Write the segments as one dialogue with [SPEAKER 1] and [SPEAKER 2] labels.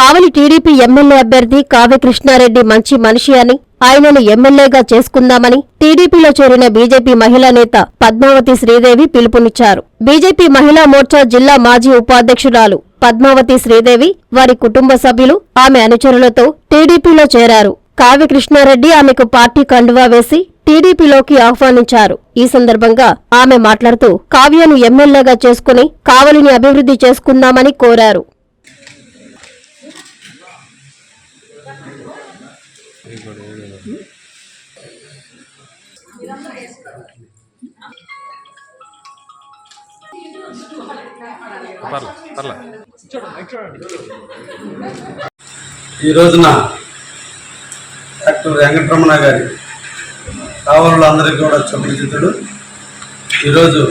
[SPEAKER 1] కావలి TDP MLA అభ్యర్థి కావ్య కృష్ణారెడ్డి మంచి మనిషి అని ఆయనను ఎమ్మెల్యేగా చేసుకుందామని టీడీపీలో చేరిన బీజేపీ మహిళా నేత పద్మావతి శ్రీదేవి పిలుపునిచ్చారు. బీజేపీ మహిళా మోర్చా జిల్లా మాజీ ఉపాధ్యక్షురాలు పద్మావతి శ్రీదేవి వారి కుటుంబ సభ్యులు ఆమె అనుచరులతో టీడీపీలో చేరారు. కావ్య కృష్ణారెడ్డి ఆమెకు పార్టీ కండువా వేసి టీడీపీలోకి ఆహ్వానించారు. ఈ సందర్భంగా ఆమె మాట్లాడుతూ కావ్యను ఎమ్మెల్యేగా చేసుకుని కావలిని అభివృద్ధి చేసుకుందామని కోరారు.
[SPEAKER 2] ఈ రోజున డాక్టర్ వెంకటరమణ గారి కావలు అందరికీ కూడా సుపరిచితుడు ఈరోజు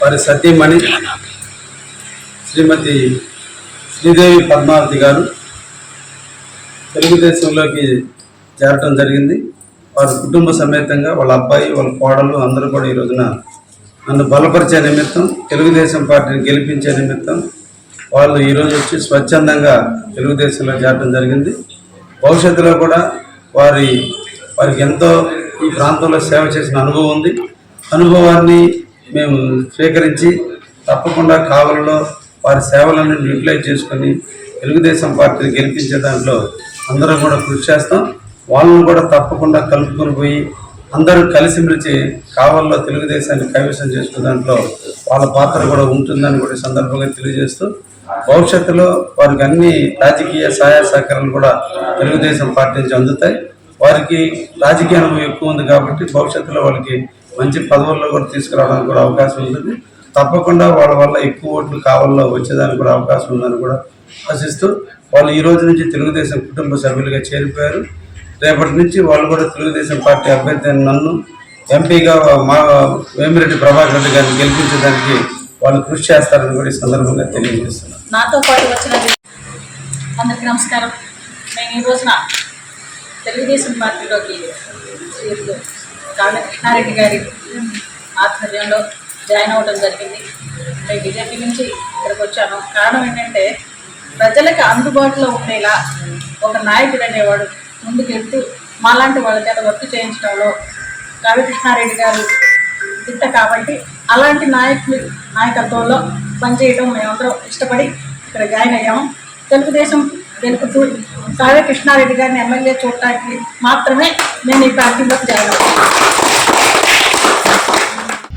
[SPEAKER 2] వారి సతీమణి శ్రీమతి శ్రీదేవి పద్మావతి గారు. తెలుగుదేశంలోకి చేరటం జరిగింది. వారి కుటుంబ సమేతంగా వాళ్ళ అబ్బాయి వాళ్ళ కోడలు అందరూ కూడా ఈ రోజున నన్ను బలపరిచే నిమిత్తం తెలుగుదేశం పార్టీని గెలిపించే నిమిత్తం వాళ్ళు ఈరోజు వచ్చి స్వచ్ఛందంగా తెలుగుదేశంలో చేరడం జరిగింది. భవిష్యత్తులో కూడా వారి వారికి ఎంతో ఈ ప్రాంతంలో సేవ చేసిన అనుభవం ఉంది. అనుభవాన్ని మేము స్వీకరించి తప్పకుండా కావలలో వారి సేవలను యూటిలైజ్ చేసుకొని తెలుగుదేశం పార్టీని గెలిపించే దాంట్లో అందరం కూడా కృషి చేస్తాం. వాళ్ళని కూడా తప్పకుండా కలుపుకొని పోయి అందరూ కలిసిమెలిసి కావల్లో తెలుగుదేశాన్ని కైవసం చేసుకునే దాంట్లో వాళ్ళ పాత్ర కూడా ఉంటుందని కూడా సందర్భంగా తెలియజేస్తూ భవిష్యత్తులో వారికి అన్ని రాజకీయ సహాయ సహకారాలు కూడా తెలుగుదేశం పార్టీ నుంచి అందుతాయి. వారికి రాజకీయ అనుభవం ఎక్కువ ఉంది కాబట్టి భవిష్యత్తులో వాళ్ళకి మంచి పదవుల్లో కూడా తీసుకురావడానికి కూడా అవకాశం ఉంటుంది. తప్పకుండా వాళ్ళ వల్ల ఎక్కువ ఓట్లు కావాలో వచ్చేదానికి కూడా అవకాశం ఉందని కూడా ఆశిస్తూ వాళ్ళు ఈ రోజు నుంచి తెలుగుదేశం కుటుంబ సభ్యులుగా చేరిపోయారు. రేపటి నుంచి వాళ్ళు కూడా తెలుగుదేశం పార్టీ అభ్యర్థి నన్ను ఎంపీగా మా వేమిరెడ్డి ప్రభాకర్ రెడ్డి గారిని గెలిపించడానికి వాళ్ళు కృషి చేస్తారని కూడా ఈ సందర్భంగా తెలియజేస్తున్నాను.
[SPEAKER 3] నాతో పాటు వచ్చిన అందరికీ నమస్కారం. నేను ఈ రోజున తెలుగుదేశం పార్టీలోకి శ్రీయులు కృష్ణారెడ్డి గారి ఆధ్వర్యంలో జాయిన్ అవ్వడం జరిగింది. నేను బీజేపీ నుంచి ఇక్కడికి వచ్చాను. కారణం ఏంటంటే ప్రజలకు అందుబాటులో ఉండేలా ఒక నాయకుడు అనేవాడు ముందుకెళ్తూ మాలాంటి వాళ్ళ చేత వర్క్ చేయించడంలో రవికృష్ణారెడ్డి గారు దిట్ట కాబట్టి అలాంటి నాయకులు నాయకత్వంలో పనిచేయడం మేమందరం ఇష్టపడి ఇక్కడ జాయిన్ అయ్యాము. తెలుగుదేశం గెలుపుతూ కావ్య కృష్ణారెడ్డి గారిని ఎమ్మెల్యే చూడటానికి మాత్రమే నేను ఈ పార్టీలోకి జాయిన్ అయ్యాను.